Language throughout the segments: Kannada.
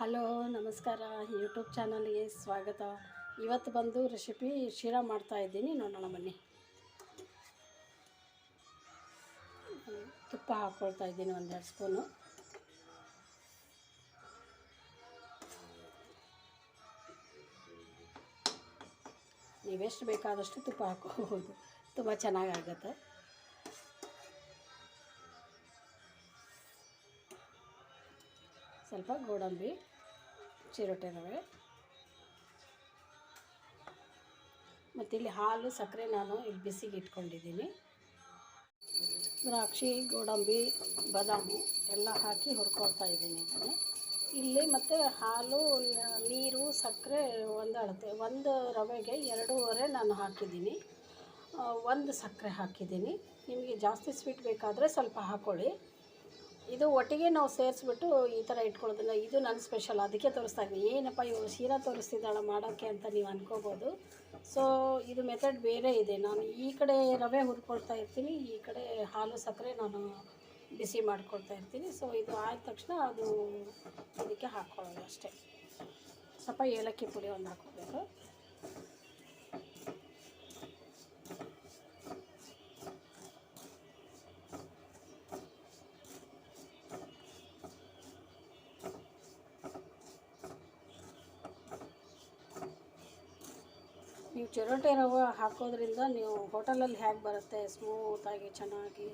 ಹಲೋ, ನಮಸ್ಕಾರ. ಯೂಟ್ಯೂಬ್ ಚಾನಲ್ಗೆ ಸ್ವಾಗತ. ಇವತ್ತು ಬಂದು ರೆಸಿಪಿ ಶೀರಾ ಮಾಡ್ತಾ ಇದ್ದೀನಿ. ನೋಡೋಣ ಬನ್ನಿ. ತುಪ್ಪ ಹಾಕ್ಕೊಳ್ತಾ ಇದ್ದೀನಿ ಒಂದೆರಡು ಸ್ಪೂನು. ನೀವೆಷ್ಟು ಬೇಕಾದಷ್ಟು ತುಪ್ಪ ಹಾಕೋಬೋದು ತುಂಬ ಚೆನ್ನಾಗಾಗತ್ತೆ. ಸ್ವಲ್ಪ ಗೋಡಂಬಿ ಚಿರೋಟೆ ರವೆ. ಮತ್ತು ಇಲ್ಲಿ ಹಾಲು, ಸಕ್ಕರೆ ನಾನು ಇಲ್ಲಿ ಬಿಸಿಗೆ ಇಟ್ಕೊಂಡಿದ್ದೀನಿ. ದ್ರಾಕ್ಷಿ, ಗೋಡಂಬಿ, ಬಾದಾಮಿ ಎಲ್ಲ ಹಾಕಿ ಹುರ್ಕೊಳ್ತಾ ಇದ್ದೀನಿ ಇದನ್ನು. ಇಲ್ಲಿ ಮತ್ತು ಹಾಲು, ನೀರು, ಸಕ್ಕರೆ ಒಂದು ಅಳತೆ ಒಂದು ರವೆಗೆ ಎರಡೂವರೆ ನಾನು ಹಾಕಿದ್ದೀನಿ. ಒಂದು ಸಕ್ಕರೆ ಹಾಕಿದ್ದೀನಿ. ನಿಮಗೆ ಜಾಸ್ತಿ ಸ್ವೀಟ್ ಬೇಕಾದರೆ ಸ್ವಲ್ಪ ಹಾಕ್ಕೊಳ್ಳಿ ಇದು ಒಟ್ಟಿಗೆ ನಾವು ಸೇರಿಸ್ಬಿಟ್ಟು ಈ ಥರ ಇಟ್ಕೊಳ್ಳೋದಿಲ್ಲ. ಇದು ನನ್ನ ಸ್ಪೆಷಲ್ ಅದಕ್ಕೆ ತೋರಿಸ್ತಾ ಇದ್ದೀನಿ. ಏನಪ್ಪ ಇವರು ಶೀರಾ ತೋರಿಸ್ತಿದ್ದಾಳೆ ಮಾಡೋಕ್ಕೆ ಅಂತ ನೀವು ಅನ್ಕೋಬೋದು. ಸೊ ಇದು ಮೆಥಡ್ ಬೇರೆ ಇದೆ. ನಾನು ಈ ಕಡೆ ರವೆ ಹುರ್ಕೊಳ್ತಾ ಇರ್ತೀನಿ. ಈ ಕಡೆ ಹಾಲು ಸಕ್ಕರೆ ನಾನು ಬಿಸಿ ಮಾಡ್ಕೊಳ್ತಾ ಇರ್ತೀನಿ. ಸೊ ಇದು ಆದ ತಕ್ಷಣ ಅದು ಇದಕ್ಕೆ ಹಾಕ್ಕೊಳ್ಳೋದು ಅಷ್ಟೇ. ಸ್ವಲ್ಪ ಏಲಕ್ಕಿ ಪುಡಿ ಒಂದು ಹಾಕ್ಕೋಬೇಕು ನೀವು ಚಿರೋಟೆ ರವೆ ಹಾಕೋದ್ರಿಂದ ನೀವು ಹೋಟೆಲಲ್ಲಿ ಹೇಗೆ ಬರುತ್ತೆ? ಸ್ಮೂತಾಗಿ ಚೆನ್ನಾಗಿ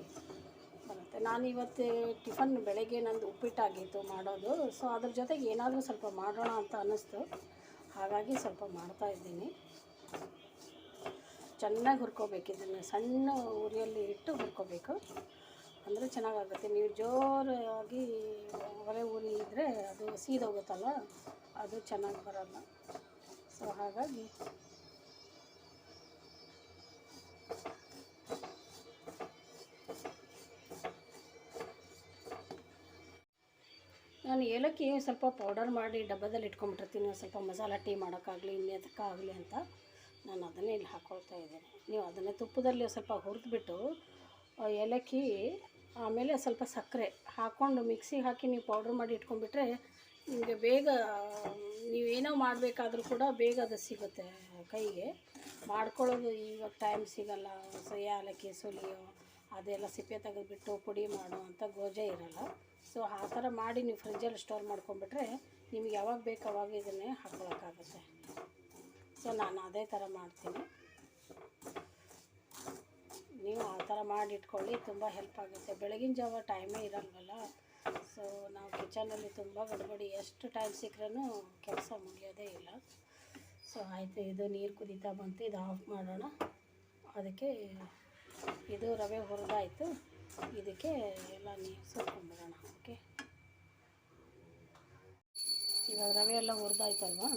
ಬರುತ್ತೆ. ನಾನು ಇವತ್ತು ಟಿಫನ್ ಬೆಳಗ್ಗೆ ನಂದು ಉಪ್ಪಿಟ್ಟಾಗಿತ್ತು ಮಾಡೋದು. ಸೊ ಅದ್ರ ಜೊತೆಗೆ ಏನಾದರೂ ಸ್ವಲ್ಪ ಮಾಡೋಣ ಅಂತ ಅನ್ನಿಸ್ತು. ಹಾಗಾಗಿ ಸ್ವಲ್ಪ ಮಾಡ್ತಾ ಇದ್ದೀನಿ. ಚೆನ್ನಾಗಿ ಹುರ್ಕೋಬೇಕು ಇದನ್ನು. ಸಣ್ಣ ಉರಿಯಲ್ಲಿ ಇಟ್ಟು ಹುರ್ಕೋಬೇಕು. ಅಂದರೆ ಚೆನ್ನಾಗಾಗುತ್ತೆ. ನೀವು ಜೋರಾಗಿ ಒಲೆ ಉರಿ ಇದ್ದರೆ ಅದು ಸೀದೋಗುತ್ತಲ್ಲ ಅದು ಚೆನ್ನಾಗಿ ಬರಲ್ಲ. ಸೊ ಹಾಗಾಗಿ ನಾನು ಏಲಕ್ಕಿ ಸ್ವಲ್ಪ ಪೌಡರ್ ಮಾಡಿ ಡಬ್ಬದಲ್ಲಿ ಇಟ್ಕೊಂಡ್ಬಿಟ್ಟಿರ್ತೀನಿ. ಸ್ವಲ್ಪ ಮಸಾಲ ಟೀ ಮಾಡೋಕ್ಕಾಗಲಿ ಇನ್ನೆದಕ್ಕಾಗಲಿ ಅಂತ ನಾನು ಅದನ್ನೇ ಇಲ್ಲಿ ಹಾಕ್ಕೊಳ್ತಾ ಇದ್ದೀನಿ. ನೀವು ಅದನ್ನೇ ತುಪ್ಪದಲ್ಲಿ ಸ್ವಲ್ಪ ಹುರಿದ್ಬಿಟ್ಟು ಏಲಕ್ಕಿ, ಆಮೇಲೆ ಸ್ವಲ್ಪ ಸಕ್ಕರೆ ಹಾಕ್ಕೊಂಡು ಮಿಕ್ಸಿಗೆ ಹಾಕಿ ನೀವು ಪೌಡ್ರ್ ಮಾಡಿ ಇಟ್ಕೊಂಡ್ಬಿಟ್ರೆ ನಿಮಗೆ ಬೇಗ ನೀವೇನೋ ಮಾಡಬೇಕಾದ್ರೂ ಕೂಡ ಬೇಗ ಅದು ಸಿಗುತ್ತೆ ಕೈಗೆ. ಮಾಡ್ಕೊಳ್ಳೋದು ಇವಾಗ ಟೈಮ್ ಸಿಗಲ್ಲ. ಸೊ ಏಲಕ್ಕಿ, ಸುಲಿಯೋ ಅದೆಲ್ಲ ಸಿಪ್ಪೆ ತೆಗೆದುಬಿಟ್ಟು ಪುಡಿ ಮಾಡೋ ಅಂತ ಗೋಜೆ ಇರಲ್ಲ. ಸೊ ಆ ಥರ ಮಾಡಿ ನೀವು ಫ್ರಿಜ್ಜಲ್ಲಿ ಸ್ಟೋರ್ ಮಾಡ್ಕೊಂಬಿಟ್ರೆ ನಿಮ್ಗೆ ಯಾವಾಗ ಬೇಕು ಅವಾಗ ಇದನ್ನೇ ಹಾಕ್ಕೊಳಕ್ಕಾಗುತ್ತೆ. ಸೊ ನಾನು ಅದೇ ಥರ ಮಾಡ್ತೀನಿ. ನೀವು ಆ ಥರ ಮಾಡಿ ಇಟ್ಕೊಳ್ಳಿ, ತುಂಬ ಹೆಲ್ಪ್ ಆಗುತ್ತೆ. ಬೆಳಗಿನ ಜಾವ ಟೈಮೇ ಇರಲ್ವಲ್ಲ? ಸೊ ನಾವು ಕಿಚನಲ್ಲಿ ತುಂಬ ಗಡ್ಬಡಿ, ಎಷ್ಟು ಟೈಮ್ ಸಿಕ್ಕರೂ ಕೆಲಸ ಮುಗಿಯೋದೇ ಇಲ್ಲ. ಸೊ ಆಯಿತು, ಇದು ನೀರು ಕುದೀತಾ ಬಂತು, ಇದು ಆಫ್ ಮಾಡೋಣ. ಅದಕ್ಕೆ ಇದು ರವೆ ಹುರಿದಾಯಿತು. ಇದಕ್ಕೆ ಎಲ್ಲ ನೀರು ಸೇರ್ಕೊಂಡ್ಬಿಡೋಣ. ಓಕೆ? ಇವಾಗ ರವೆ ಎಲ್ಲ ಹುರಿದಾಯ್ತಲ್ವಾ?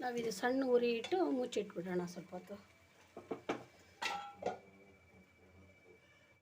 ನಾವಿದು ಸಣ್ಣ ಉರಿ ಇಟ್ಟು ಮುಚ್ಚಿಟ್ಬಿಡೋಣ ಸ್ವಲ್ಪ ಹೊತ್ತು.